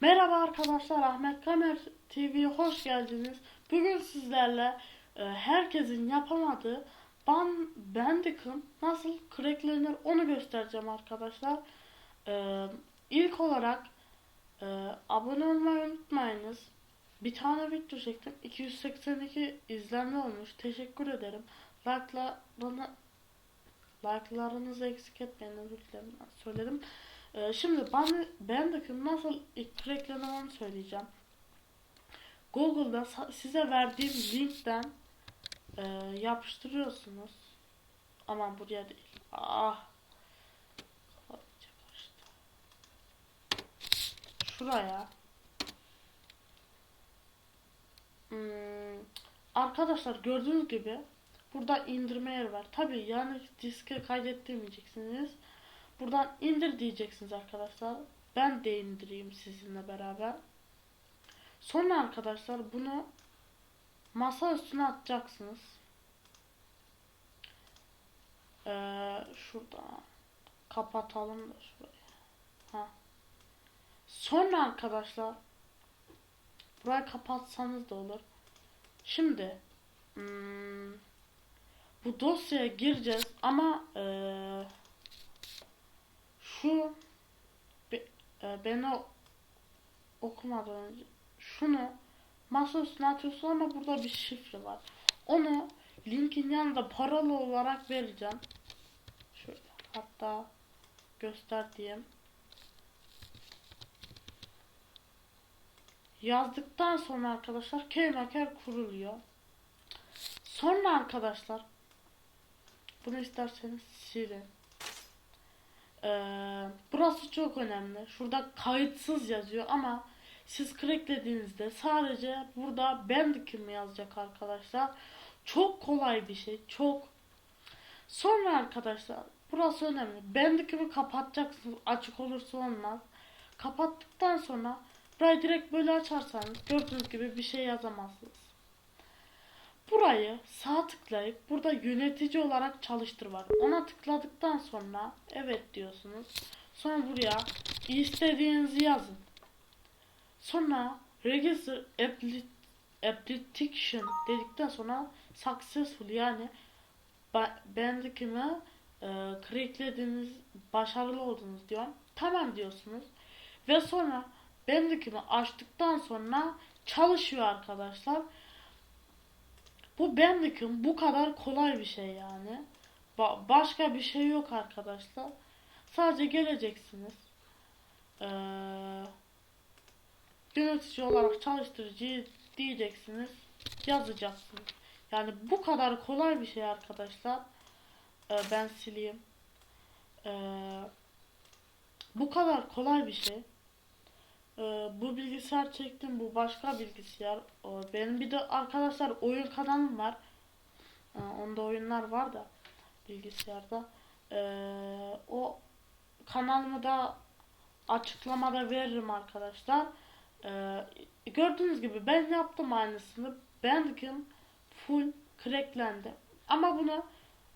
Merhaba arkadaşlar, Ahmet Kamer TV'ye hoş geldiniz. Bugün sizlerle e, herkesin yapamadığı ban Bandicam nasıl cracklenir onu göstereceğim arkadaşlar. E, ilk olarak e, abone olmayı unutmayınız. Bir tane video çektim. 282 izlenme olmuş. Teşekkür ederim. Like'larını like'larınızı eksik etmeyin özür dilerim. Söyledim. Ee, şimdi ben Bandicam nasıl cracklenir onu söyleyeceğim. Google'da size verdiğim linkten e, yapıştırıyorsunuz. Aman buraya değil. Ah. Şuraya. Hmm, arkadaşlar gördüğünüz gibi burada indirme yeri var. Tabi yani diske kaydettirmeyeceksiniz. Buradan indir diyeceksiniz arkadaşlar. Ben de indireyim sizinle beraber. Sonra arkadaşlar bunu masa üstüne atacaksınız. Ee, şurada kapatalım da şurayı. Ha. Sonra arkadaşlar burayı kapatsanız da olur. Şimdi hmm, bu dosyaya gireceğiz ama eee şu be, e, beni okumadan önce şunu masa atıyorsun ama burada bir şifre var. Onu linkin yanında paralı olarak vereceğim. Şöyle hatta göster diyeyim. Yazdıktan sonra arkadaşlar keymaker kuruluyor. Sonra arkadaşlar bunu isterseniz silin. Ee, burası çok önemli. Şurada kayıtsız yazıyor ama siz cracklediğinizde sadece burada Bandicam yazacak arkadaşlar. Çok kolay bir şey. Çok. Sonra arkadaşlar burası önemli. Bandicam'ı kapatacaksınız. Açık olursa olmaz. Kapattıktan sonra burayı direkt böyle açarsanız gördüğünüz gibi bir şey yazamazsınız. Burayı sağ tıklayıp burada yönetici olarak çalıştır var. Ona tıkladıktan sonra evet diyorsunuz. Sonra buraya istediğinizi yazın. Sonra register appli- application dedikten sonra successful yani Bandicam'ı e, cracklediniz, başarılı oldunuz diyor. Tamam diyorsunuz. Ve sonra Bandicam'ı açtıktan sonra çalışıyor arkadaşlar. Bu Bandicam bu kadar kolay bir şey yani. Ba- başka bir şey yok arkadaşlar. Sadece geleceksiniz. Ee, yönetici olarak çalıştırıcı diyeceksiniz. Yazacaksınız. Yani bu kadar kolay bir şey arkadaşlar. Ee, ben sileyim. Ee, bu kadar kolay bir şey. Ee, bu bilgisayar çektim. Bu başka bilgisayar. O, benim bir de arkadaşlar oyun kanalım var. Ee, onda oyunlar var da bilgisayarda. Ee, o kanalımı da açıklamada veririm arkadaşlar. Ee, gördüğünüz gibi ben yaptım aynısını. Bandicam full cracklendi. Ama bunu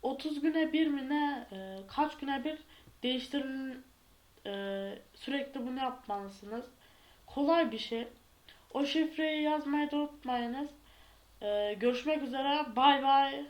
30 güne bir mi ne e, kaç güne bir değiştirin e, sürekli bunu yapmalısınız. Kolay bir şey. O şifreyi yazmayı da unutmayınız. Ee, görüşmek üzere. Bay bay.